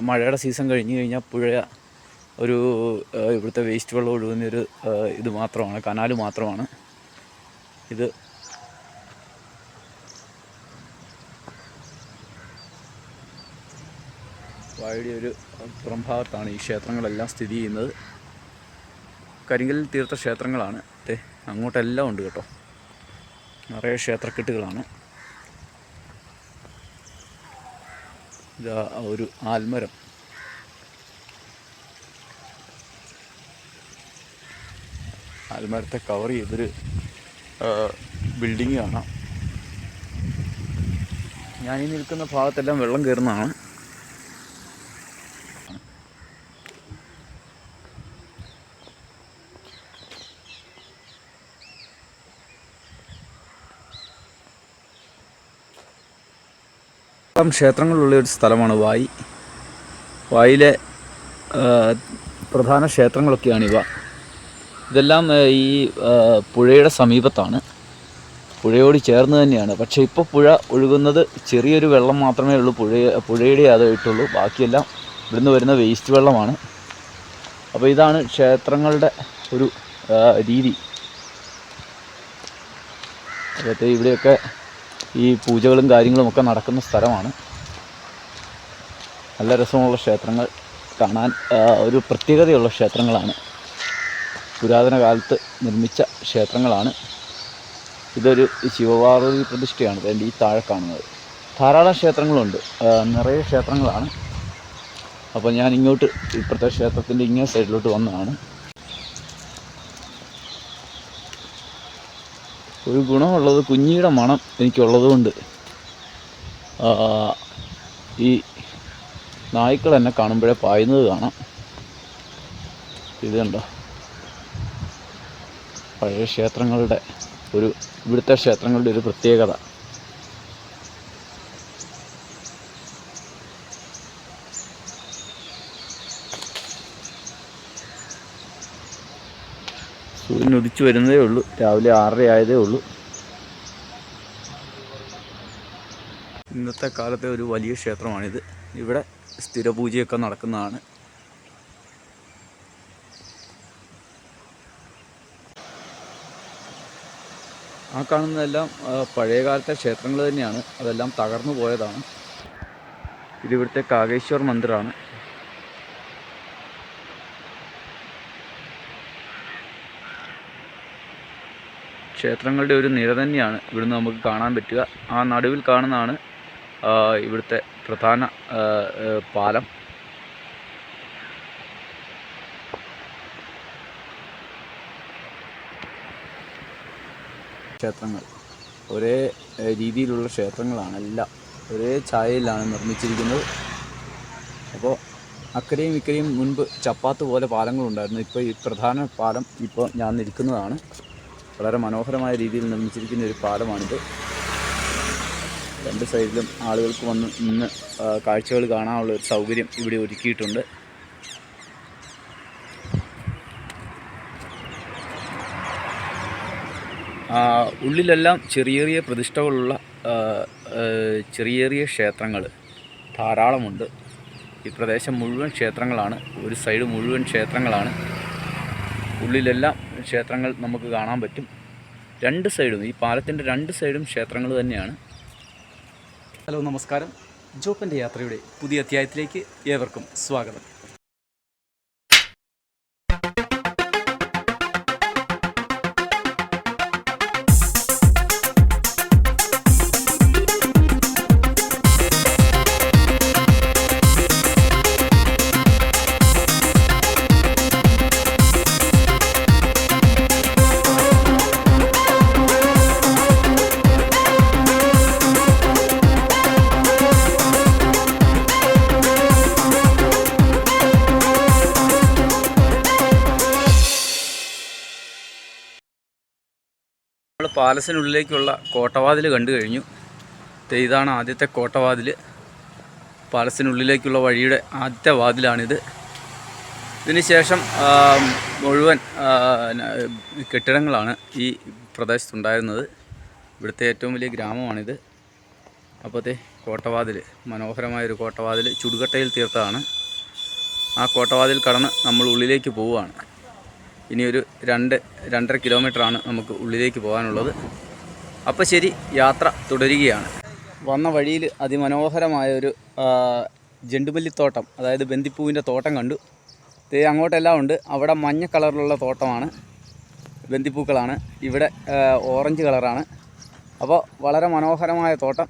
മഴയുടെ സീസൺ കഴിഞ്ഞ് കഴിഞ്ഞാൽ പുഴ ഒരു ഇവിടുത്തെ വേസ്റ്റ് വെള്ളം ഒഴുകുന്നൊരു ഇത് മാത്രമാണ് കനാല് മാത്രമാണ്. ഇത് വാഴയുടെ ഒരു പുറം ഭാഗത്താണ് ഈ ക്ഷേത്രങ്ങളെല്ലാം സ്ഥിതി ചെയ്യുന്നത്. കരിങ്കൽ തീർത്ത ക്ഷേത്രങ്ങളാണ്. അങ്ങോട്ടെല്ലാം ഉണ്ട് കേട്ടോ. നിറയെ ക്ഷേത്രക്കെട്ടുകളാണ്. ഇതാ ഒരു ആൽമരം. ആൽമരത്തെ കവർ ചെയ്തൊരു ബിൽഡിങ് കാണാം. ഈ നിൽക്കുന്ന ഭാഗത്തെല്ലാം വെള്ളം കയറുന്നതാണ് ധാരാളം ക്ഷേത്രങ്ങളുള്ള ഒരു സ്ഥലമാണ് വായി. വായിലെ പ്രധാന ക്ഷേത്രങ്ങളൊക്കെയാണിവ ഇതെല്ലാം ഈ പുഴയുടെ സമീപത്താണ്. പുഴയോട് ചേർന്ന് തന്നെയാണ്. പക്ഷേ ഇപ്പോൾ പുഴ ഒഴുകുന്നത് ചെറിയൊരു വെള്ളം മാത്രമേ ഉള്ളൂ. പുഴ പുഴയുടെ അതായിട്ടുള്ളൂ ബാക്കിയെല്ലാം ഇവിടുന്ന് വരുന്ന വേസ്റ്റ് വെള്ളമാണ്. അപ്പോൾ ഇതാണ് ക്ഷേത്രങ്ങളുടെ ഒരു രീതി. അതായത് ഇവിടെയൊക്കെ ഈ പൂജകളും കാര്യങ്ങളും ഒക്കെ നടക്കുന്ന സ്ഥലമാണ്. നല്ല രസമുള്ള ക്ഷേത്രങ്ങൾ കാണാൻ ഒരു പ്രത്യേകതയുള്ള ക്ഷേത്രങ്ങളാണ്. പുരാതന കാലത്ത് നിർമ്മിച്ച ക്ഷേത്രങ്ങളാണ്. ഇതൊരു ശിവപാർവതി പ്രതിഷ്ഠയാണ് വേണ്ടി ഈ താഴെ കാണുന്നത്. ധാരാളം ക്ഷേത്രങ്ങളുണ്ട്. നിറയെ ക്ഷേത്രങ്ങളാണ്. അപ്പോൾ ഞാൻ ഇങ്ങോട്ട് ഇപ്പോഴത്തെ ക്ഷേത്രത്തിന്റെ ഇങ്ങേ സൈഡിലോട്ട് വന്നതാണ്. ഒരു ഗുണമുള്ളത് കുഞ്ഞിയുടെ മണം എനിക്കുള്ളത് കൊണ്ട്. ആ, ഈ നായ്ക്കൾ എന്നെ കാണുമ്പോഴേ പായുന്നത് കാണാം. ഇത് കണ്ടോ? പഴയ ക്ഷേത്രങ്ങളുടെ ഒരു ഇവിടുത്തെ ക്ഷേത്രങ്ങളുടെ ഒരു പ്രത്യേകത. ഉദിച്ചു വരുന്നതേ ഉള്ളൂ. രാവിലെ ആറര ആയതേ ഉള്ളൂ. ഇന്നത്തെ കാലത്തെ ഒരു വലിയ ക്ഷേത്രമാണിത്. ഇവിടെ സ്ഥിരപൂജയൊക്കെ നടക്കുന്നതാണ്. ആ കാണുന്നതെല്ലാം പഴയകാലത്തെ പഴയ കാലത്തെ ക്ഷേത്രങ്ങൾ തന്നെയാണ്. അതെല്ലാം തകർന്നു പോയതാണ്. ഇത് ഇവിടുത്തെ കാകേശ്വർ മന്ദിറാണ്. ക്ഷേത്രങ്ങളുടെ ഒരു നിര തന്നെയാണ് ഇവിടുന്ന് നമുക്ക് കാണാൻ പറ്റുക. ആ നടുവിൽ കാണുന്നതാണ് ഇവിടുത്തെ പ്രധാന പാലം. ക്ഷേത്രങ്ങൾ. ഒരേ രീതിയിലുള്ള ക്ഷേത്രങ്ങളാണ് എല്ലാം. ഒരേ ഛായയിലാണ് നിർമ്മിച്ചിരിക്കുന്നത്. അപ്പോൾ അക്കരെയും ഇക്കരെയും മുൻപ് ചപ്പാത്ത് പോലെ പാലങ്ങളുണ്ടായിരുന്നു. ഇപ്പോൾ ഈ പ്രധാന പാലം ഇപ്പോൾ ഞാൻ നിൽക്കുന്നതാണ്. വളരെ മനോഹരമായ രീതിയിൽ നിർമ്മിച്ചിരിക്കുന്ന ഒരു പാലമാണിത്. രണ്ട് സൈഡിലും ആളുകൾക്ക് വന്ന് നിന്ന് കാഴ്ചകൾ കാണാനുള്ള ഒരു സൗകര്യം ഇവിടെ ഒരുക്കിയിട്ടുണ്ട്. ഉള്ളിലെല്ലാം ചെറിയ ചെറിയ പ്രതിഷ്ഠകളുള്ള ചെറിയ ചെറിയ ക്ഷേത്രങ്ങൾ ധാരാളമുണ്ട്. ഈ പ്രദേശം മുഴുവൻ ക്ഷേത്രങ്ങളാണ്. ഒരു സൈഡ് മുഴുവൻ ക്ഷേത്രങ്ങളാണ്. ഉള്ളിലെല്ലാം ക്ഷേത്രങ്ങൾ നമുക്ക് കാണാൻ പറ്റും. രണ്ട് സൈഡും ഈ പാലത്തിന്റെ രണ്ട് സൈഡും ക്ഷേത്രങ്ങൾ തന്നെയാണ്. ഹലോ നമസ്കാരം. ജോപ്പന്റെ യാത്രയുടെ പുതിയ അധ്യായത്തിലേക്ക് ഏവർക്കും സ്വാഗതം. പാലസിനുള്ളിലേക്കുള്ള കോട്ടവാതിൽ കണ്ടു കഴിഞ്ഞു. ഇതാണ് ആദ്യത്തെ കോട്ടവാതിൽ പാലസിനുള്ളിലേക്കുള്ള വഴിയുടെ ആദ്യത്തെ വാതിലാണിത്. ഇതിന് ശേഷം ആ, മുഴുവൻ കെട്ടിടങ്ങളാണ് ഈ പ്രദേശത്തുണ്ടായിരുന്നത്. ഇവിടുത്തെ ഏറ്റവും വലിയ ഗ്രാമമാണിത്. അപ്പോഴത്തെ കോട്ടവാതിൽ മനോഹരമായൊരു കോട്ടവാതിൽ ചുടുകട്ടയിൽ തീർത്തതാണ്. ആ കോട്ടവാതിൽ കടന്ന് നമ്മൾ ഉള്ളിലേക്ക് പോവുകയാണ്. ഇനി ഒരു രണ്ട് രണ്ടര കിലോമീറ്ററാണ് നമുക്ക് ഉള്ളിലേക്ക് പോകാനുള്ളത്. അപ്പോൾ ശരി യാത്ര തുടരുകയാണ്. വന്ന വഴിയിൽ അതിമനോഹരമായ ഒരു ജെണ്ടുമല്ലിത്തോട്ടം അതായത് ബന്ദിപ്പൂവിന്റെ തോട്ടം കണ്ടു. തേ അങ്ങോട്ടെല്ലാം ഉണ്ട്. അവിടെ മഞ്ഞ കളറിലുള്ള തോട്ടമാണ്. ബന്ദിപ്പൂക്കളാണ്. ഇവിടെ ഓറഞ്ച് കളറാണ്. അപ്പോൾ വളരെ മനോഹരമായ തോട്ടം.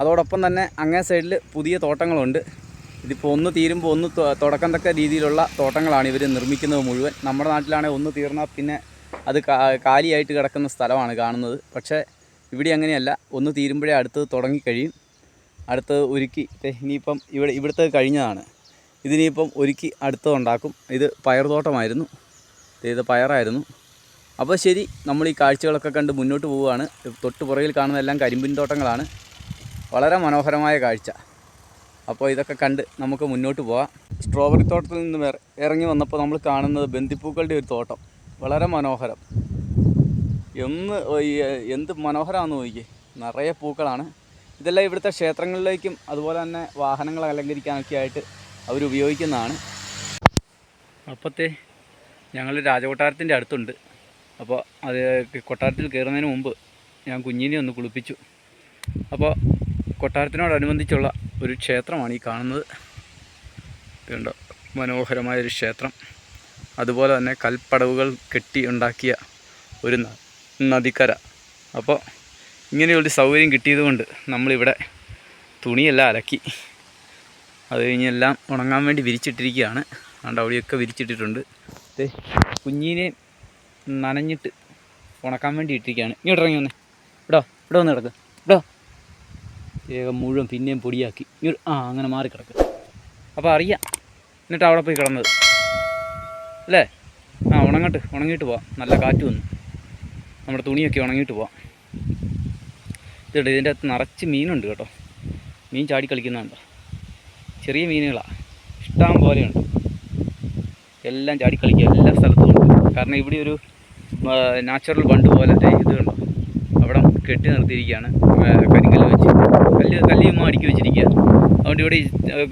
അതോടൊപ്പം തന്നെ അങ്ങേ സൈഡിൽ പുതിയ തോട്ടങ്ങളുണ്ട്. ഇതിപ്പോൾ ഒന്ന് തീരുമ്പോൾ ഒന്ന് തുടക്കം തക്ക രീതിയിലുള്ള തോട്ടങ്ങളാണ് ഇവർ നിർമ്മിക്കുന്നത് മുഴുവൻ. നമ്മുടെ നാട്ടിലാണെങ്കിൽ ഒന്ന് തീർന്നാൽ പിന്നെ അത് കാലിയായിട്ട് കിടക്കുന്ന സ്ഥലമാണ് കാണുന്നത്. പക്ഷേ ഇവിടെ അങ്ങനെയല്ല. ഒന്ന് തീരുമ്പോഴേ അടുത്തത് തുടങ്ങിക്കഴിയും അടുത്തത് ഒരുക്കി. ഇനിയിപ്പം ഇവിടെ ഇവിടുത്തെ കഴിഞ്ഞതാണ്. ഇതിനിയിപ്പം ഒരുക്കി അടുത്തത് ഉണ്ടാക്കും. ഇത് പയർ തോട്ടമായിരുന്നു ഇത് പയറായിരുന്നു. അപ്പോൾ ശരി നമ്മൾ ഈ കാഴ്ചകളൊക്കെ കണ്ട് മുന്നോട്ട് പോവുകയാണ്. തൊട്ട് പുറകിൽ കാണുന്നതെല്ലാം കരിമ്പിൻ തോട്ടങ്ങളാണ്. വളരെ മനോഹരമായ കാഴ്ച. അപ്പോൾ ഇതൊക്കെ കണ്ട് നമുക്ക് മുന്നോട്ട് പോവാം. സ്ട്രോബെറി തോട്ടത്തിൽ നിന്ന് ഇറങ്ങി വന്നപ്പോൾ നമ്മൾ കാണുന്നത് ബന്ദിപ്പൂക്കളുടെ ഒരു തോട്ടം. വളരെ മനോഹരം. എന്ന് എന്ത് മനോഹരമാണെന്ന് നോക്കിക്കേ. നിറയെ പൂക്കളാണ്. ഇതെല്ലാം ഇവിടുത്തെ ക്ഷേത്രങ്ങളിലേക്കും അതുപോലെ തന്നെ വാഹനങ്ങൾ അലങ്കരിക്കാനൊക്കെ ആയിട്ട് അവർ ഉപയോഗിക്കുന്നതാണ്. അപ്പോഴത്തെ ഞങ്ങൾ രാജകൊട്ടാരത്തിന്റെ അടുത്തുണ്ട്. അപ്പോൾ അത് കൊട്ടാരത്തിൽ കയറുന്നതിന് മുമ്പ് ഞാൻ കുഞ്ഞിനെ ഒന്ന് കുളിപ്പിച്ചു. അപ്പോൾ കൊട്ടാരത്തിനോടനുബന്ധിച്ചുള്ള ഒരു ക്ഷേത്രമാണ് ഈ കാണുന്നത്. മനോഹരമായ മനോഹരമായൊരു ക്ഷേത്രം. അതുപോലെ തന്നെ കൽപ്പടവുകൾ കെട്ടി ഉണ്ടാക്കിയ ഒരു നദിക്കര. അപ്പോൾ ഇങ്ങനെയൊരു സൗകര്യം കിട്ടിയതുകൊണ്ട് നമ്മളിവിടെ തുണിയെല്ലാം അലക്കി അത് കഴിഞ്ഞെല്ലാം ഉണങ്ങാൻ വേണ്ടി വിരിച്ചിട്ടിരിക്കുകയാണ്. അതുകൊണ്ട് അവിടെയൊക്കെ വിരിച്ചിട്ടിട്ടുണ്ട്. കുഞ്ഞിനെ നനഞ്ഞിട്ട് ഉണക്കാൻ വേണ്ടി ഇട്ടിരിക്കുകയാണ്. ഇങ്ങോട്ട് ഇറങ്ങി വന്നേ. ഇടോ ഇവിടെ വന്ന് കിടക്കുക ഇടോ. വേഗം മുഴുവൻ പിന്നെയും പൊടിയാക്കി. ഇങ്ങോട്ട് ആ അങ്ങനെ മാറി കിടക്കും അപ്പോൾ അറിയാം. എന്നിട്ട് അവിടെ പോയി കിടന്നത്. അല്ലേ? ആ ഉണങ്ങട്ട് ഉണങ്ങിയിട്ട് പോവാം. നല്ല കാറ്റ് വന്നു. നമ്മുടെ തുണിയൊക്കെ ഉണങ്ങിയിട്ട് പോവാം. ഇതുണ്ട്. ഇതിന്റെ അകത്ത് നിറച്ച് മീനുണ്ട് കേട്ടോ. മീൻ ചാടി കളിക്കുന്നുണ്ടോ ചെറിയ മീനുകളാണ് ഇഷ്ടം പോലെയുണ്ട്. എല്ലാം ചാടി കളിക്കുക. എല്ലാ സ്ഥലത്തും ഉണ്ട്. കാരണം ഇവിടെ ഒരു നാച്ചുറൽ ബണ്ട് പോലത്തെ ഇത് കണ്ടോ? അവിടെ കെട്ടി നിർത്തിയിരിക്കുകയാണ്. കരിങ്കല്ല് വെച്ച്. കല്ല് കല്ലിയുമ്മ അടുക്കി വെച്ചിരിക്കുക അതുകൊണ്ട് ഇവിടെ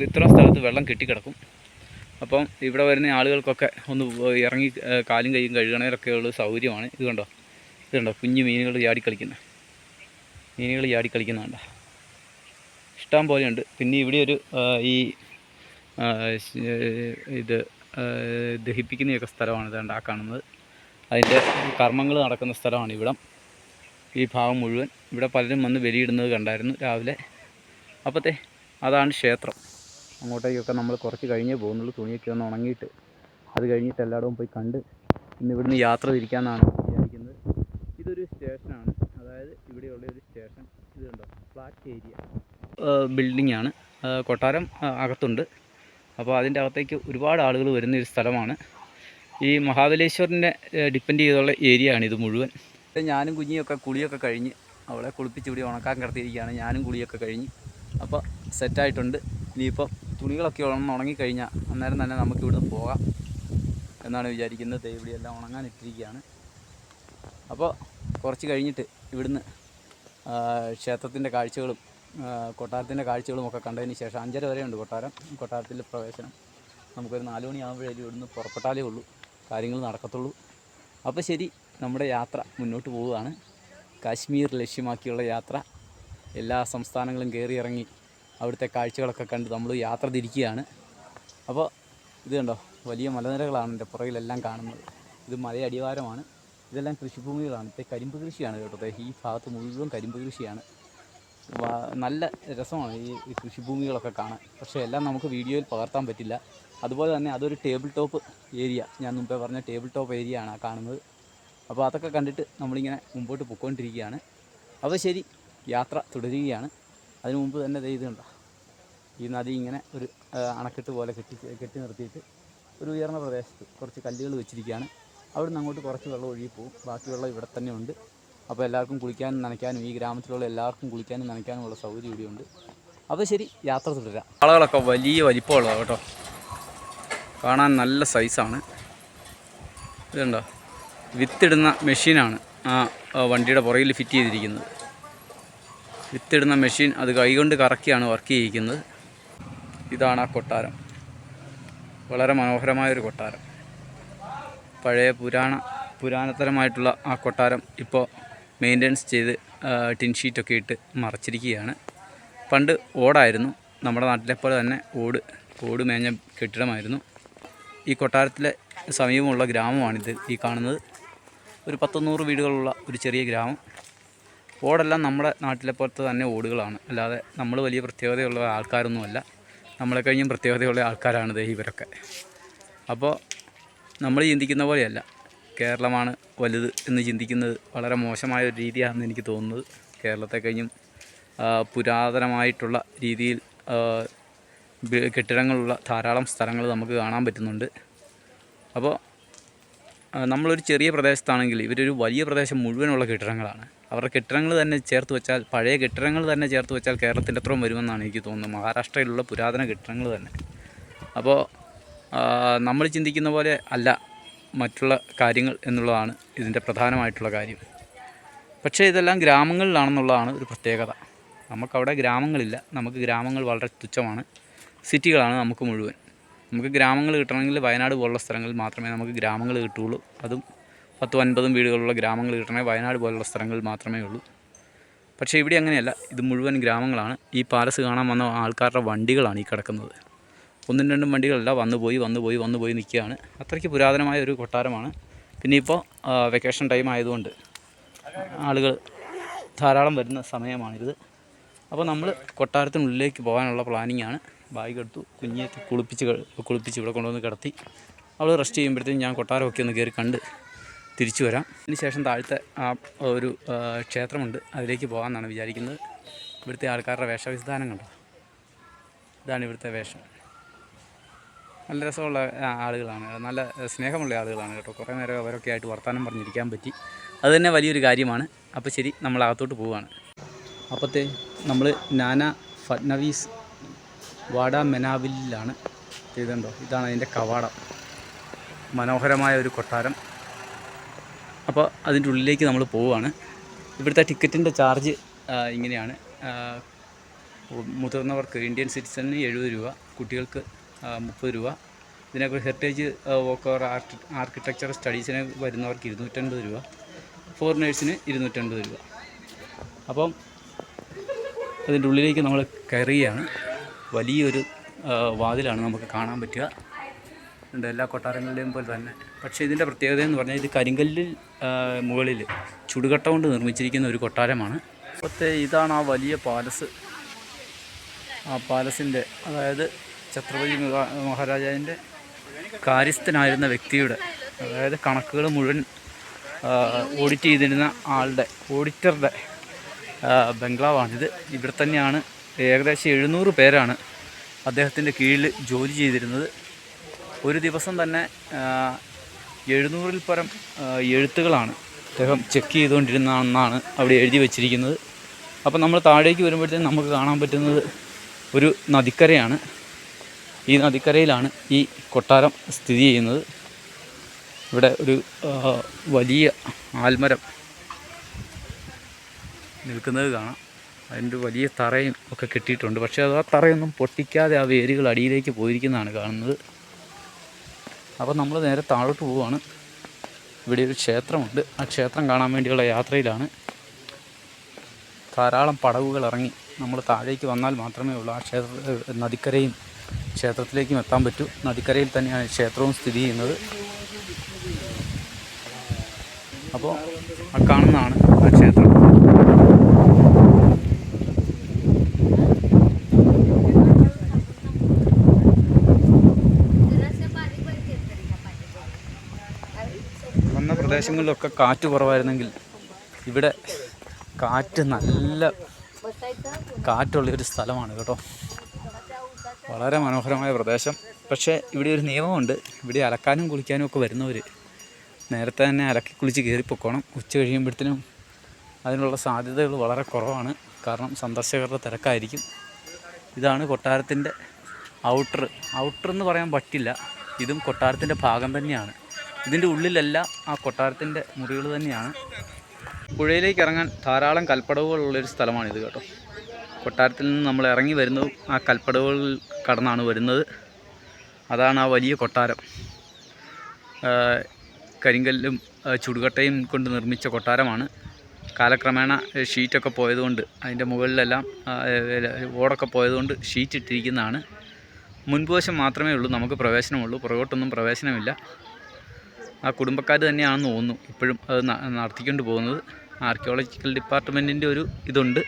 ഇത്ര സ്ഥലത്ത് വെള്ളം കെട്ടിക്കിടക്കും. അപ്പം ഇവിടെ വരുന്ന ആളുകൾക്കൊക്കെ ഒന്ന് ഇറങ്ങി കാലും കൈയും കഴുകണേലൊക്കെ ഉള്ള സൗകര്യമാണ്. ഇത് കണ്ടോ? ഇത് കണ്ടോ? കുഞ്ഞു മീനുകൾ ചാടിക്കളിക്കുന്നത് മീനുകൾ ചാടി കളിക്കുന്നുണ്ടോ ഇഷ്ടം പോലെയുണ്ട് പിന്നെ ഇവിടെ ഒരു ഈ ഇത് ദഹിപ്പിക്കുന്ന ദഹിപ്പിക്കുന്നതൊക്കെ സ്ഥലമാണ്. ഇതാണ്ട് ആ കാണുന്നത്. അതിന്റെ കർമ്മങ്ങൾ നടക്കുന്ന സ്ഥലമാണ് ഇവിടം. ഈ ഭാഗം മുഴുവൻ ഇവിടെ പലരും വന്ന് വെലിയിടുന്നത് കണ്ടായിരുന്നു രാവിലെ. അപ്പോഴത്തെ അതാണ് ക്ഷേത്രം. അങ്ങോട്ടേക്കൊക്കെ നമ്മൾ കുറച്ച് കഴിഞ്ഞേ പോകുന്നുള്ളൂ. തുണിയൊക്കെ ഒന്ന് ഉണങ്ങിയിട്ട് അത് കഴിഞ്ഞിട്ട് എല്ലായിടവും പോയി കണ്ട് ഇന്ന് ഇവിടുന്ന് യാത്ര തിരിക്കാമെന്നാണ് വിചാരിക്കുന്നത്. ഇതൊരു സ്റ്റേഷനാണ്. അതായത് ഇവിടെയുള്ള ഒരു സ്റ്റേഷൻ. ഇതുണ്ടോ ഫ്ലാറ്റ് ഏരിയ. ബിൽഡിംഗ് ആണ് കൊട്ടാരം അകത്തുണ്ട്. അപ്പോൾ അതിന്റെ അകത്തേക്ക് ഒരുപാട് ആളുകൾ വരുന്ന ഒരു സ്ഥലമാണ്. ഈ മഹാബലേശ്വരനെ ഡിപ്പെൻഡ് ചെയ്തുള്ള ഏരിയ ആണ് ഇത് മുഴുവൻ. ഞാനും കുഞ്ഞിയൊക്കെ കുളിയൊക്കെ കഴിഞ്ഞ് അവളെ കുളിപ്പിച്ച് ഇവിടെ ഉണക്കാൻ കിടത്തിയിരിക്കുകയാണ്. ഞാനും കുളിയൊക്കെ കഴിഞ്ഞ്. അപ്പോൾ സെറ്റായിട്ടുണ്ട് ഇനിയിപ്പം തുണികളൊക്കെ ഉണന്ന് ഉണങ്ങിക്കഴിഞ്ഞാൽ അന്നേരം തന്നെ നമുക്ക് ഇവിടുന്ന് പോകാം എന്നാണ് വിചാരിക്കുന്നത്. ഇവിടെയെല്ലാം ഉണങ്ങാൻ ഇട്ടിരിക്കുകയാണ്. അപ്പോൾ കുറച്ച് കഴിഞ്ഞിട്ട് ഇവിടുന്ന് ക്ഷേത്രത്തിന്റെ കാഴ്ചകളും കൊട്ടാരത്തിന്റെ കാഴ്ചകളും ഒക്കെ കണ്ടതിന് ശേഷം അഞ്ചര വരെയുണ്ട് കൊട്ടാരം. കൊട്ടാരത്തിൽ പ്രവേശനം. നമുക്കൊരു നാല് മണിയാകുമ്പോഴേക്കും ഇവിടുന്ന് പുറപ്പെട്ടാലേ ഉള്ളൂ. കാര്യങ്ങൾ നടക്കത്തുള്ളൂ. അപ്പോൾ ശരി. നമ്മുടെ യാത്ര മുന്നോട്ട് പോവുകയാണ്. കാശ്മീർ ലക്ഷ്യമാക്കിയുള്ള യാത്ര. എല്ലാ സംസ്ഥാനങ്ങളും കയറി ഇറങ്ങി അവിടുത്തെ കാഴ്ചകളൊക്കെ കണ്ട് നമ്മൾ യാത്ര തിരിക്കുകയാണ്. അപ്പോൾ ഇത് കണ്ടോ? വലിയ മലനിരകളാണ് എന്റെ പുറകിലെല്ലാം കാണുന്നത്. ഇത് മലയടിവാരമാണ്. ഇതെല്ലാം കൃഷിഭൂമികളാണ്. ഇത് കരിമ്പ് കൃഷിയാണ് കേട്ടോ. ഈ ഭാഗത്ത് മുഴുവൻ കരിമ്പ് കൃഷിയാണ്. നല്ല രസമാണ് ഈ കൃഷിഭൂമികളൊക്കെ കാണാൻ. പക്ഷേ എല്ലാം നമുക്ക് വീഡിയോയിൽ പകർത്താൻ പറ്റില്ല. അതുപോലെ തന്നെ അതൊരു ടേബിൾ ടോപ്പ് ഏരിയ. ഞാൻ മുമ്പേ പറഞ്ഞ ടേബിൾ ടോപ്പ് ഏരിയ ആണ് കാണുന്നത്. അപ്പോൾ അതൊക്കെ കണ്ടിട്ട് നമ്മളിങ്ങനെ മുമ്പോട്ട് പൊയ്ക്കൊണ്ടിരിക്കുകയാണ് അപ്പോൾ ശരി യാത്ര തുടരുകയാണ്. അതിനു മുമ്പ് തന്നെ കണ്ടോ? ഈ നദി ഇങ്ങനെ ഒരു അണക്കെട്ട് പോലെ കെട്ടി കെട്ടി നിർത്തിയിട്ട് ഒരു ഉയർന്ന പ്രദേശത്ത് കുറച്ച് കല്ലുകൾ വെച്ചിരിക്കുകയാണ്. അവിടെ നിന്ന് അങ്ങോട്ട് കുറച്ച് വെള്ളം ഒഴുകി പോകും ബാക്കി വെള്ളം ഇവിടെ തന്നെ ഉണ്ട്. അപ്പോൾ എല്ലാവർക്കും കുളിക്കാനും നനയ്ക്കാനും ഈ ഗ്രാമത്തിലുള്ള എല്ലാവർക്കും കുളിക്കാനും നനയ്ക്കാനുമുള്ള സൗകര്യം ഇവിടെയുണ്ട്. അപ്പോൾ ശരി യാത്ര തുടരാം. ആളുകളൊക്കെ വലിയ വലിപ്പമുള്ളതാണ് കേട്ടോ. കാണാൻ നല്ല സൈസാണ് ഇതുണ്ടോ? വിത്തിടുന്ന മെഷീനാണ് ആ വണ്ടിയുടെ പുറകിൽ ഫിറ്റ് ചെയ്തിരിക്കുന്നത്. വിത്തിടുന്ന മെഷീൻ അത് കൈകൊണ്ട് കറക്കിയാണ് വർക്ക് ചെയ്യിക്കുന്നത്. ഇതാണ് ആ കൊട്ടാരം. വളരെ മനോഹരമായൊരു കൊട്ടാരം. പഴയ പുരാണ പുരാണത്തരമായിട്ടുള്ള ആ കൊട്ടാരം ഇപ്പോൾ മെയിന്റനൻസ് ചെയ്ത് ടിൻ ഷീറ്റൊക്കെ ഇട്ട് മറച്ചിരിക്കുകയാണ്. പണ്ട് ഓടായിരുന്നു. നമ്മുടെ നാട്ടിലെ പോലെ തന്നെ ഓട് ഓട് മേഞ്ഞ കെട്ടിടമായിരുന്നു. ഈ കൊട്ടാരത്തിലെ സമീപമുള്ള ഗ്രാമമാണിത് ഈ കാണുന്നത്. ഒരു പത്തൊന്നൂറ് വീടുകളുള്ള ഒരു ചെറിയ ഗ്രാമം. ഓടെല്ലാം നമ്മുടെ നാട്ടിലെ പോലത്തെ തന്നെ ഓടുകളാണ്. അല്ലാതെ നമ്മൾ വലിയ പ്രത്യേകതയുള്ള ആൾക്കാരൊന്നുമല്ല. നമ്മളെ കഴിഞ്ഞും പ്രത്യേകതയുള്ള ആൾക്കാരാണ് ദേ ഇവരൊക്കെ. അപ്പോൾ നമ്മൾ ചിന്തിക്കുന്ന പോലെയല്ല. കേരളമാണ് വലുത് എന്ന് ചിന്തിക്കുന്നത് വളരെ മോശമായ ഒരു രീതിയാണെന്ന് എനിക്ക് തോന്നുന്നത്. കേരളത്തെ കഴിഞ്ഞും പുരാതനമായിട്ടുള്ള രീതിയിൽ കെട്ടിടങ്ങളുള്ള ധാരാളം സ്ഥലങ്ങൾ നമുക്ക് കാണാൻ പറ്റുന്നുണ്ട്. അപ്പോൾ നമ്മളൊരു ചെറിയ പ്രദേശത്താണെങ്കിൽ ഇവരൊരു വലിയ പ്രദേശം മുഴുവനുള്ള കെട്ടിടങ്ങളാണ്. അവരുടെ കെട്ടിടങ്ങൾ തന്നെ ചേർത്ത് വെച്ചാൽ പഴയ കെട്ടിടങ്ങൾ തന്നെ ചേർത്ത് വെച്ചാൽ കേരളത്തിന്റെ അത്രയും വരുമെന്നാണ് എനിക്ക് തോന്നുന്നത്. മഹാരാഷ്ട്രയിലുള്ള പുരാതന കെട്ടിടങ്ങൾ തന്നെ. അപ്പോൾ നമ്മൾ ചിന്തിക്കുന്ന പോലെ അല്ല മറ്റുള്ള കാര്യങ്ങൾ എന്നുള്ളതാണ് ഇതിന്റെ പ്രധാനമായിട്ടുള്ള കാര്യം. പക്ഷേ ഇതെല്ലാം ഗ്രാമങ്ങളിലാണെന്നുള്ളതാണ് ഒരു പ്രത്യേകത. നമുക്കവിടെ ഗ്രാമങ്ങളില്ല. നമുക്ക് ഗ്രാമങ്ങൾ വളരെ തുച്ഛമാണ്. സിറ്റികളാണ് നമുക്ക് മുഴുവൻ. നമുക്ക് ഗ്രാമങ്ങൾ കിട്ടണമെങ്കിൽ വയനാട് പോലുള്ള സ്ഥലങ്ങളിൽ മാത്രമേ നമുക്ക് ഗ്രാമങ്ങൾ കിട്ടുകയുള്ളൂ. അതും പത്തും അൻപതും വീടുകളുള്ള ഗ്രാമങ്ങൾ കിട്ടണമെങ്കിൽ വയനാട് പോലുള്ള സ്ഥലങ്ങളിൽ മാത്രമേ ഉള്ളൂ. പക്ഷേ ഇവിടെ അങ്ങനെയല്ല. ഇത് മുഴുവൻ ഗ്രാമങ്ങളാണ്. ഈ പാലസ് കാണാൻ വന്ന ആൾക്കാരുടെ വണ്ടികളാണ് ഈ കിടക്കുന്നത്. ഒന്നും രണ്ടും വണ്ടികളല്ല. വന്നു പോയി വന്നു പോയി വന്നു പോയി നിൽക്കുകയാണ്. അത്രയ്ക്ക് പുരാതനമായ ഒരു കൊട്ടാരമാണ്. പിന്നെ ഇപ്പോൾ വെക്കേഷൻ ടൈം ആയതുകൊണ്ട് ആളുകൾ ധാരാളം വരുന്ന സമയമാണിത്. അപ്പോൾ നമ്മൾ കൊട്ടാരത്തിനുള്ളിലേക്ക് പോകാനുള്ള പ്ലാനിങ് ആണ്. ബാഗ് എടുത്തു കുഞ്ഞെ കുളിപ്പിച്ച് കുളിപ്പിച്ച് ഇവിടെ കൊണ്ടുവന്ന് കിടത്തി. അവൾ റെസ്റ്റ് ചെയ്യുമ്പോഴത്തേക്കും ഞാൻ കൊട്ടാരമൊക്കെ ഒന്ന് കയറി കണ്ട് തിരിച്ചു വരാം. അതിന് ശേഷം താഴത്തെ ആ ഒരു ക്ഷേത്രമുണ്ട്. അതിലേക്ക് പോകാമെന്നാണ് വിചാരിക്കുന്നത്. ഇവിടുത്തെ ആൾക്കാരുടെ വേഷവിധാനം കണ്ടോ? ഇതാണ് ഇവിടുത്തെ വേഷം. നല്ല രസമുള്ള ആളുകളാണ്. നല്ല സ്നേഹമുള്ള ആളുകളാണ് കേട്ടോ. കുറേ നേരം അവരൊക്കെ ആയിട്ട് വർത്തമാനം പറഞ്ഞിരിക്കാൻ പറ്റി. അത് തന്നെ വലിയൊരു കാര്യമാണ്. അപ്പോൾ ശരി നമ്മൾ അകത്തോട്ട് പോവുകയാണ് അപ്പോഴത്തെ നമ്മൾ നാന ഫഡ്നവീസ് വാഡ മെനാവില്ലാണ് ചെയ്തിട്ടുണ്ടോ ഇതാണ് അതിന്റെ കവാടം. മനോഹരമായ ഒരു കൊട്ടാരം. അപ്പോൾ അതിന്റെ ഉള്ളിലേക്ക് നമ്മൾ പോവുകയാണ് ഇവിടുത്തെ ടിക്കറ്റിന്റെ ചാർജ് ഇങ്ങനെയാണ്. മുതിർന്നവർക്ക് ഇന്ത്യൻ സിറ്റിസണിന് എഴുപത് രൂപ കുട്ടികൾക്ക് മുപ്പത് രൂപ. ഇതിനൊക്കെ heritage walk or archi architecture സ്റ്റഡീസിന് വരുന്നവർക്ക് ഇരുന്നൂറ്റൻപത് രൂപ. ഫോറിനേഴ്സിന് ഇരുന്നൂറ്റൻപത് രൂപ. അപ്പം അതിന്റെ ഉള്ളിലേക്ക് നമ്മൾ കയറുകയാണ് വലിയൊരു വാതിലാണ് നമുക്ക് കാണാൻ പറ്റുക. ഉണ്ട് എല്ലാ കൊട്ടാരങ്ങളിലെയും പോലെ തന്നെ. പക്ഷേ ഇതിന്റെ പ്രത്യേകത എന്ന് പറഞ്ഞാൽ ഇത് കരിങ്കല്ലിൽ മുകളിൽ ചുടുകട്ട കൊണ്ട് നിർമ്മിച്ചിരിക്കുന്ന ഒരു കൊട്ടാരമാണ്. ഇപ്പോഴത്തെ ഇതാണ് ആ വലിയ പാലസ്. ആ പാലസിന്റെ അതായത് ഛത്രപതി മഹാ- മഹാരാജാവിന്റെ കാര്യസ്ഥനായിരുന്ന വ്യക്തിയുടെ അതായത് കണക്കുകൾ മുഴുവൻ ഓഡിറ്റ് ചെയ്തിരുന്ന ആളുടെ ഓഡിറ്ററുടെ ബംഗ്ലാവാണിത്. ഇവിടെ തന്നെയാണ് ഏകദേശം എഴുന്നൂറ് പേരാണ് അദ്ദേഹത്തിന്റെ കീഴിൽ ജോലി ചെയ്തിരുന്നത്. ഒരു ദിവസം തന്നെ എഴുന്നൂറിൽ പരം എഴുത്തുകളാണ് അദ്ദേഹം ചെക്ക് ചെയ്തുകൊണ്ടിരുന്നതെന്നാണ് അവിടെ എഴുതി വച്ചിരിക്കുന്നത്. അപ്പോൾ നമ്മൾ താഴേക്ക് വരുമ്പോഴത്തേക്കും നമുക്ക് കാണാൻ പറ്റുന്നത് ഒരു നദിക്കരയാണ്. ഈ നദിക്കരയിലാണ് ഈ കൊട്ടാരം സ്ഥിതി ചെയ്യുന്നത്. ഇവിടെ ഒരു വലിയ ആൽമരം നിൽക്കുന്നത് കാണാം. അതിന്റെ വലിയ തറയും ഒക്കെ കെട്ടിയിട്ടുണ്ട്. പക്ഷേ അത് ആ തറയൊന്നും പൊട്ടിക്കാതെ ആ വേരുകൾ അടിയിലേക്ക് പോയിരിക്കുന്നതാണ് കാണുന്നത്. അപ്പോൾ നമ്മൾ നേരെ താഴോട്ട് പോവുകയാണ്. ഇവിടെ ഒരു ക്ഷേത്രമുണ്ട്. ആ ക്ഷേത്രം കാണാൻ വേണ്ടിയുള്ള യാത്രയിലാണ്. ധാരാളം പടവുകൾ ഇറങ്ങി നമ്മൾ താഴേക്ക് വന്നാൽ മാത്രമേ ഉള്ളൂ. ആ ക്ഷേത്ര നദിക്കരയും ക്ഷേത്രത്തിലേക്കും എത്താൻ പറ്റൂ. നദിക്കരയിൽ തന്നെയാണ് ക്ഷേത്രവും സ്ഥിതി ചെയ്യുന്നത്. അപ്പോൾ ആ കാണുന്നതാണ് ആ ക്ഷേത്രം വന്ന പ്രദേശങ്ങളിലൊക്കെ കാറ്റ് കുറവായിരുന്നെങ്കിൽ ഇവിടെ കാറ്റ് നല്ല കാറ്റുള്ള ഒരു സ്ഥലമാണ് കേട്ടോ. വളരെ മനോഹരമായ പ്രദേശം. പക്ഷേ ഇവിടെ ഒരു നിയമമുണ്ട്. ഇവിടെ അലക്കാനും കുളിക്കാനും ഒക്കെ വരുന്നവർ നേരത്തെ തന്നെ അലക്കി കുളിച്ച് കയറിപ്പോക്കണം ഉച്ച കഴിയുമ്പോഴത്തേനും അതിനുള്ള സാധ്യതകൾ വളരെ കുറവാണ്. കാരണം സന്ദർശകരുടെ തിരക്കായിരിക്കും. ഇതാണ് കൊട്ടാരത്തിന്റെ ഔട്ടർ. ഔട്ടർ എന്ന് പറയാൻ പറ്റില്ല. ഇതും കൊട്ടാരത്തിന്റെ ഭാഗം തന്നെയാണ്. ഇതിന്റെ ഉള്ളിലല്ല ആ കൊട്ടാരത്തിന്റെ മുറികൾ തന്നെയാണ്. പുഴയിലേക്ക് ഇറങ്ങാൻ ധാരാളം കൽപ്പടവുകളുള്ളൊരു സ്ഥലമാണിത് കേട്ടോ. കൊട്ടാരത്തിൽ നിന്ന് നമ്മൾ ഇറങ്ങി വരുന്നതും ആ കൽപ്പടവുകളിൽ കടന്നാണ് വരുന്നത്. അതാണ് ആ വലിയ കൊട്ടാരം. കരിങ്കല്ലും ചുടുകട്ടയും കൊണ്ട് നിർമ്മിച്ച കൊട്ടാരമാണ്. കാലക്രമേണ ഷീറ്റൊക്കെ പോയതുകൊണ്ട് അതിന്റെ മുകളിലെല്ലാം ഓടൊക്കെ പോയതുകൊണ്ട് ഷീറ്റ് ഇട്ടിരിക്കുന്നതാണ്. മുൻവശം മാത്രമേ ഉള്ളൂ നമുക്ക് പ്രവേശനമുള്ളൂ. പുറകോട്ടൊന്നും പ്രവേശനമില്ല. ആ കുടുംബക്കാർ തന്നെയാണെന്ന് തോന്നുന്നു. ഇപ്പോഴും അത് നടത്തിക്കൊണ്ട് പോകുന്നത്. ആർക്കിയോളജിക്കൽ ഡിപ്പാർട്ട്മെന്റിന്റെ ഒരു ഇതുണ്ട്.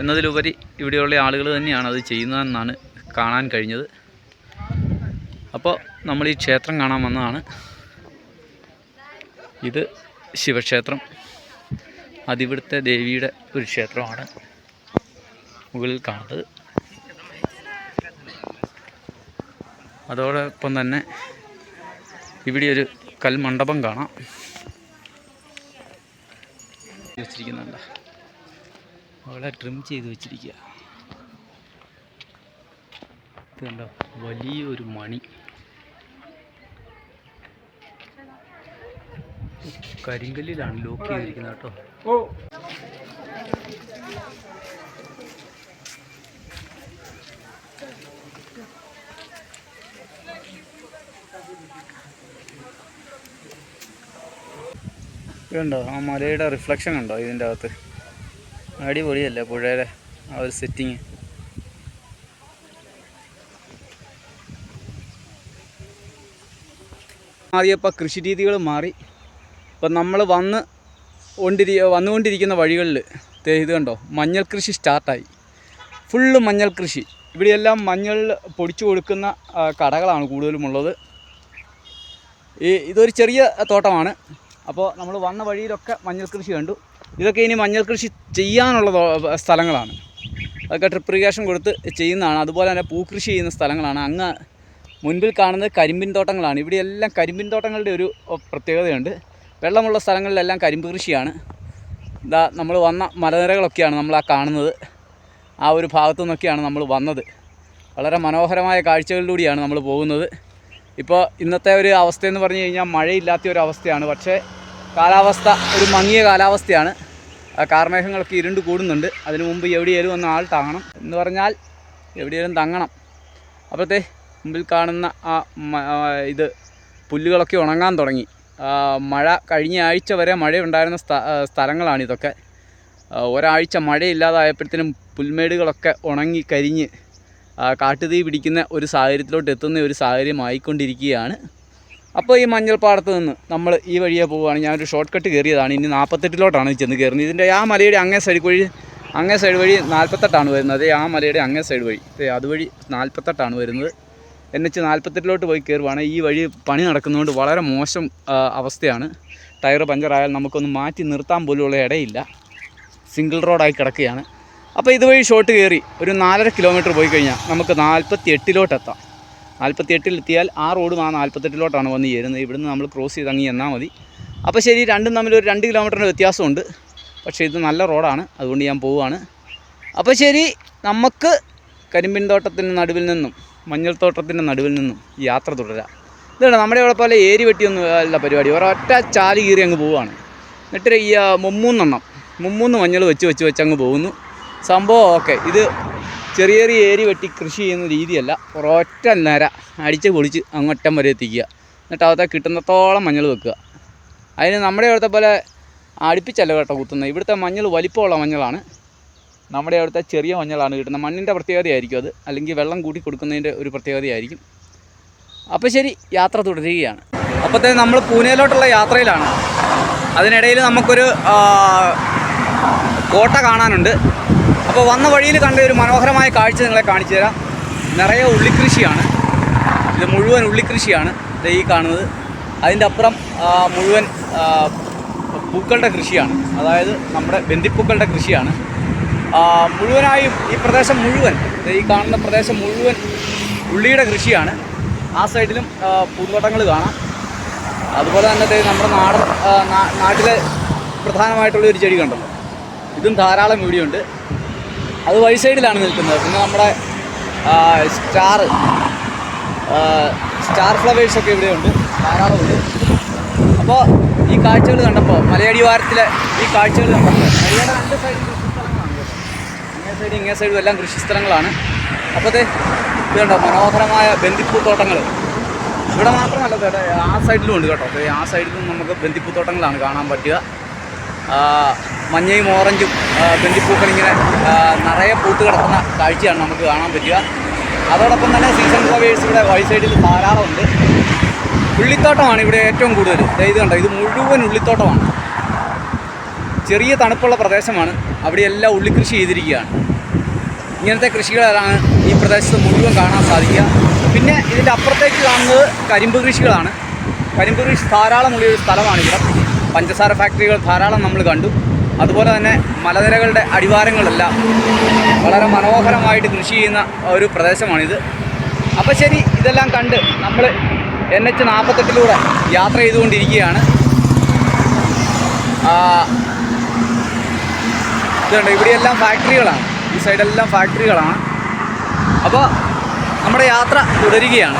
എന്നതിലുപരി ഇവിടെയുള്ള ആളുകൾ തന്നെയാണ് അത് ചെയ്യുന്നതെന്നാണ് കാണാൻ കഴിഞ്ഞത്. അപ്പോൾ നമ്മൾ ഈ ക്ഷേത്രം കാണാൻ വന്നതാണ്. ഇത് ശിവക്ഷേത്രം. അതിവിടുത്തെ ദേവിയുടെ ഒരു ക്ഷേത്രമാണ് മുകളിൽ കാണുന്നത്. അതോടൊപ്പം തന്നെ ഇവിടെ ഒരു കൽമണ്ഡപം കാണാം. വെച്ചിരിക്കുന്നുണ്ട്. അവിടെ ട്രിം ചെയ്ത് വെച്ചിരിക്കുക. ഇതുണ്ടോ വലിയൊരു മണി. കരിങ്കല്ലിലാണ് ലോക്ക് ചെയ്തിരിക്കുന്നത് കേട്ടോ. ഇതുണ്ടോ ആ മലയുടെ റിഫ്ലക്ഷൻ കണ്ടോ ഇതിന്റെ അകത്ത്? അടിപൊളിയല്ലേ പുഴയുടെ ആ ഒരു സെറ്റിങ് മാറിയപ്പോൾ കൃഷി രീതികൾ മാറി. ഇപ്പം നമ്മൾ വന്ന് കൊണ്ടിരി വന്നുകൊണ്ടിരിക്കുന്ന വഴികളിൽ ഇത് കണ്ടോ? മഞ്ഞൾ കൃഷി സ്റ്റാർട്ടായി ഫുള്ള് മഞ്ഞൾ കൃഷി. ഇവിടെയെല്ലാം മഞ്ഞൾ പൊടിച്ചു കൊടുക്കുന്ന കടകളാണ് കൂടുതലുമുള്ളത് ഈ ഇതൊരു ചെറിയ തോട്ടമാണ്. അപ്പോൾ നമ്മൾ വന്ന വഴിയിലൊക്കെ മഞ്ഞൾ കൃഷി കണ്ടു. ഇതൊക്കെ ഇനി മഞ്ഞൾ കൃഷി ചെയ്യാനുള്ള സ്ഥലങ്ങളാണ്. അതൊക്കെ ട്രിപ്പ് ഇറിഗേഷൻ കൊടുത്ത് ചെയ്യുന്നതാണ്. അതുപോലെ തന്നെ പൂക്കൃഷി ചെയ്യുന്ന സ്ഥലങ്ങളാണ്. അങ്ങ് മുൻപിൽ കാണുന്നത് കരിമ്പിൻ തോട്ടങ്ങളാണ്. ഇവിടെ എല്ലാം കരിമ്പിൻ തോട്ടങ്ങളുടെ ഒരു പ്രത്യേകതയുണ്ട്. വെള്ളമുള്ള സ്ഥലങ്ങളിലെല്ലാം കരിമ്പ് കൃഷിയാണ്. ഇതാ നമ്മൾ വന്ന മലനിരകളൊക്കെയാണ് നമ്മൾ ആ കാണുന്നത്. ആ ഒരു ഭാഗത്തു നിന്നൊക്കെയാണ് നമ്മൾ വന്നത്. വളരെ മനോഹരമായ കാഴ്ചകളിലൂടെയാണ് നമ്മൾ പോകുന്നത്. ഇപ്പോൾ ഇന്നത്തെ ഒരു അവസ്ഥയെന്ന് പറഞ്ഞു കഴിഞ്ഞാൽ മഴയില്ലാത്ത ഒരു അവസ്ഥയാണ്. പക്ഷേ കാലാവസ്ഥ ഒരു മങ്ങിയ കാലാവസ്ഥയാണ്. കാർമേഘങ്ങളൊക്കെ ഇരുണ്ട് കൂടുന്നുണ്ട്. അതിനു മുമ്പ് എവിടെയേലും ഒന്ന് ആൾ താങ്ങണം എന്ന് പറഞ്ഞാൽ എവിടെയേലും തങ്ങണം. അപ്പോഴത്തെ മുമ്പിൽ കാണുന്ന ആ ഇത് പുല്ലുകളൊക്കെ ഉണങ്ങാൻ തുടങ്ങി. മഴ കഴിഞ്ഞ ആഴ്ച വരെ മഴയുണ്ടായിരുന്ന സ്ഥ സ്ഥലങ്ങളാണിതൊക്കെ ഒരാഴ്ച മഴയില്ലാതായപ്പോഴത്തേനും പുൽമേടുകളൊക്കെ ഉണങ്ങി കരിഞ്ഞ് കാട്ടുതീ പിടിക്കുന്ന ഒരു സാഹചര്യത്തിലോട്ട് എത്തുന്ന ഒരു സാഹചര്യം ആയിക്കൊണ്ടിരിക്കുകയാണ് അപ്പോൾ ഈ മഞ്ഞൾപ്പാടത്ത് നിന്ന് നമ്മൾ ഈ വഴിയെ പോവുകയാണ്. ഞാനൊരു ഷോർട്ട് കട്ട് കയറിയതാണ്. ഇനി നാൽപ്പത്തെട്ടിലോട്ടാണ് ചെന്ന് കയറുന്നത്. ഇതിന്റെ ആ മലയുടെ അങ്ങേ സൈഡ് വഴി അങ്ങേ സൈഡ് വഴി നാൽപ്പത്തെട്ടാണ് വരുന്നത്. ആ മലയുടെ അങ്ങേ സൈഡ് വഴി. അതുവഴി നാൽപ്പത്തെട്ടാണ് വരുന്നത്. എൻ എച്ച് നാൽപ്പത്തെട്ടിലോട്ട് പോയി കയറുവാണ്. ഈ വഴി പണി നടക്കുന്നതുകൊണ്ട് വളരെ മോശം അവസ്ഥയാണ്. ടയർ പഞ്ചറായാൽ നമുക്കൊന്ന് മാറ്റി നിർത്താൻ പോലുമുള്ള ഇടയില്ല. സിംഗിൾ റോഡായി കിടക്കുകയാണ്. അപ്പോൾ ഇതുവഴി ഷോട്ട് കയറി ഒരു നാലര കിലോമീറ്റർ പോയി കഴിഞ്ഞാൽ നമുക്ക് നാൽപ്പത്തി എട്ടിലോട്ട് എത്താം. നാൽപ്പത്തി എട്ടിലെത്തിയാൽ ആ റോഡും ആ നാൽപ്പത്തെട്ടിലോട്ടാണ് വന്ന് ചേരുന്നത്. ഇവിടുന്ന് നമ്മൾ ക്രോസ് ചെയ്ത് അങ്ങ് എന്നാൽ മതി. അപ്പോൾ ശരി രണ്ടും തമ്മിൽ ഒരു രണ്ട് കിലോമീറ്ററിന്റെ വ്യത്യാസമുണ്ട്. പക്ഷേ ഇത് നല്ല റോഡാണ് അതുകൊണ്ട് ഞാൻ പോവുകയാണ്. അപ്പോൾ ശരി നമുക്ക് കരിമ്പിൻ തോട്ടത്തിന്റെ നടുവിൽ നിന്നും മഞ്ഞൾ തോട്ടത്തിന്റെ നടുവിൽ നിന്നും യാത്ര തുടരാം. ഇതാണ് നമ്മുടെ ഇവിടെ പോലെ ഏരി വെട്ടിയൊന്നും അല്ല പരിപാടി. ഒരൊറ്റ ചാൽ കീറി അങ്ങ് പോവുകയാണ്. എന്നിട്ട് ഈ മുമ്മൂന്നെണ്ണം മുമ്മൂന്ന് മഞ്ഞൾ വെച്ച് വെച്ച് വെച്ച് അങ്ങ് പോകുന്നു. സംഭവം ഓക്കെ ഇത് ചെറിയ ചെറിയ ഏരി വെട്ടി കൃഷി ചെയ്യുന്ന രീതിയല്ല. ഒരൊറ്റ നിര അടിച്ച് പൊളിച്ച് അങ്ങോട്ടം വരെ എത്തിക്കുക. എന്നിട്ട് അകത്തെ കിട്ടുന്നത്തോളം മഞ്ഞൾ വെക്കുക. അതിന് നമ്മുടെ അവിടുത്തെ പോലെ അടുപ്പിച്ചല്ല കേട്ടോ കുത്തുന്നത്. ഇവിടുത്തെ മഞ്ഞൾ വലിപ്പമുള്ള മഞ്ഞളാണ്. നമ്മുടെ അവിടുത്തെ ചെറിയ മഞ്ഞളാണ് കിട്ടുന്നത്. മണ്ണിന്റെ പ്രത്യേകതയായിരിക്കും അത്. അല്ലെങ്കിൽ വെള്ളം കൂട്ടി കൊടുക്കുന്നതിന്റെ ഒരു പ്രത്യേകതയായിരിക്കും. അപ്പോൾ ശരി യാത്ര തുടരുകയാണ്. അപ്പോഴത്തേ നമ്മൾ പൂനെയിലോട്ടുള്ള യാത്രയിലാണ്. അതിനിടയിൽ നമുക്കൊരു കോട്ട കാണാനുണ്ട്. അപ്പോൾ വന്ന വഴിയിൽ കണ്ട ഒരു മനോഹരമായ കാഴ്ച നിങ്ങളെ കാണിച്ചു തരാം. നിറയെ ഉള്ളിക്കൃഷിയാണ്. ഇത് മുഴുവൻ ഉള്ളിക്കൃഷിയാണ് ഇത് ഈ കാണുന്നത്. അതിന്റെ അപ്പുറം മുഴുവൻ പൂക്കളുടെ കൃഷിയാണ്. അതായത് നമ്മുടെ ബന്ദിപ്പൂക്കളുടെ കൃഷിയാണ്. മുഴുവനായും ഈ പ്രദേശം മുഴുവൻ ഈ കാണുന്ന പ്രദേശം മുഴുവൻ ഉള്ളിയുടെ കൃഷിയാണ്. ആ സൈഡിലും പൂന്തോട്ടങ്ങൾ കാണാം. അതുപോലെ തന്നെ നമ്മുടെ നാടൻ നാട്ടിലെ പ്രധാനമായിട്ടുള്ള ഒരു ചെടി കണ്ടല്ലോ. ഇതും ധാരാളം ഇവിടെയുണ്ട് അത് വഴി സൈഡിലാണ് നിൽക്കുന്നത്. പിന്നെ നമ്മുടെ സ്റ്റാർ സ്റ്റാർ ഫ്ലവേഴ്സൊക്കെ ഇവിടെയുണ്ട്. ധാരാളമുണ്ട്. അപ്പോൾ ഈ കാഴ്ചകൾ കണ്ടപ്പോൾ മലയാടി മലയടിവാരത്തിലെ ഈ കാഴ്ചകൾ കണ്ടപ്പോൾ മലയുടെ രണ്ട് സൈഡിലും ഇങ്ങേ സൈഡും ഇങ്ങേ സൈഡും എല്ലാം കൃഷിസ്ഥലങ്ങളാണ് സ്ഥലങ്ങളാണ്. അപ്പോൾ ഇത് ഇതുണ്ടോ മനോഹരമായ ബന്ദിപ്പൂത്തോട്ടങ്ങൾ ഇവിടെ മാത്രമല്ല കേട്ടോ ആ സൈഡിലും ഉണ്ട് കേട്ടോ. ആ സൈഡിലും നമുക്ക് ബന്ദിപ്പൂത്തോട്ടങ്ങളാണ് കാണാൻ പറ്റുക. മഞ്ഞയും ഓറഞ്ചും ആ, നിറയെ പൂത്ത് കിടക്കുന്ന കാഴ്ചയാണ് നമുക്ക് കാണാൻ പറ്റുക. അതോടൊപ്പം തന്നെ സീസൺ ഫ്ലവേഴ്സ് ഇവിടെ വൈ സൈഡിൽ ധാരാളം ഉണ്ട് ഉള്ളിത്തോട്ടമാണ് ഇവിടെ ഏറ്റവും കൂടുതൽ. ഇത് കണ്ടോ ഇത് മുഴുവൻ ഉള്ളിത്തോട്ടമാണ്. ചെറിയ തണുപ്പുള്ള പ്രദേശമാണ്. അവിടെയെല്ലാം ഉള്ളിക്കൃഷി ചെയ്തിരിക്കുകയാണ്. ഇങ്ങനത്തെ കൃഷികളാണ് ഈ പ്രദേശത്ത് മുഴുവൻ കാണാൻ സാധിക്കുക. പിന്നെ ഇതിന്റെ അപ്പുറത്തേക്ക് കാണുന്നത് കരിമ്പ് കൃഷികളാണ്. കരിമ്പ് കൃഷി ധാരാളമുള്ള ഒരു സ്ഥലമാണ് ഇവിടെ പഞ്ചസാര ഫാക്ടറികൾ ധാരാളം നമ്മൾ കണ്ടു. അതുപോലെ തന്നെ മലനിരകളുടെ അടിവാരങ്ങളെല്ലാം വളരെ മനോഹരമായിട്ട് കൃഷി ചെയ്യുന്ന ഒരു പ്രദേശമാണിത്. അപ്പോൾ ശരി ഇതെല്ലാം കണ്ട് നമ്മൾ എൻ എച്ച് നാൽപ്പത്തെട്ടിലൂടെ യാത്ര ചെയ്തുകൊണ്ടിരിക്കുകയാണ്. ഇതുണ്ട് ഇവിടെയെല്ലാം ഫാക്ടറികളാണ്. ഈ സൈഡെല്ലാം ഫാക്ടറികളാണ്. അപ്പോൾ നമ്മുടെ യാത്ര തുടരുകയാണ്.